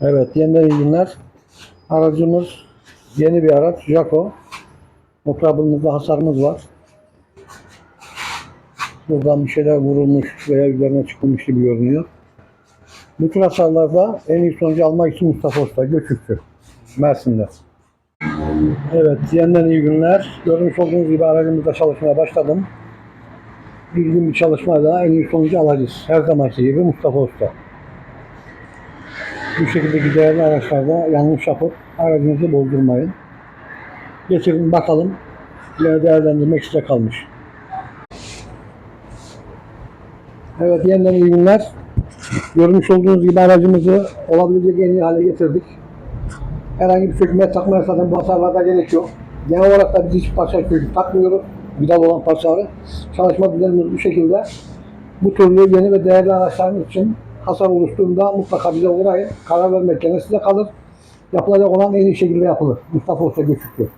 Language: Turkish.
Evet, yeniden günler. Aracımız yeni bir araç, Jaco. Motorumuzda hasarımız var. Buradan bir şeyler vurulmuş veya üzerine çıkılmış gibi görünüyor. Bu tür hasarlarda en iyi sonucu almak için Mustafa Usta, Göçükçü, Mersin'de. Evet, yeniden iyi günler. Görmüş olduğunuz gibi aracımızda çalışmaya başladım. Bildiğim bir çalışmayla en iyi sonucu alacağız. Her zamanki gibi Mustafa Usta. Bu şekildeki değerli araçlarda yanlış yapıp aracınızı bozdurmayın. Getirin bakalım. Yine değerlendirmek size kalmış. Evet yeniden iyi günler. Görmüş olduğunuz gibi aracımızı olabilecek en iyi hale getirdik. Herhangi bir sökmeye takmaya zaten bu hasarlarda gerek yok. Genel olarak da biz hiç parça söküp takmıyoruz. Vidal olan parçaları. Çalışma düzenimiz bu şekilde. Bu türlü yeni ve değerli araçlarımız için hasar oluştuğunda mutlaka bize uğrayın. Karar vermek gene size kalır. Yapılacak olan en iyi şekilde yapılır. Mustafa Usta Göçükçü.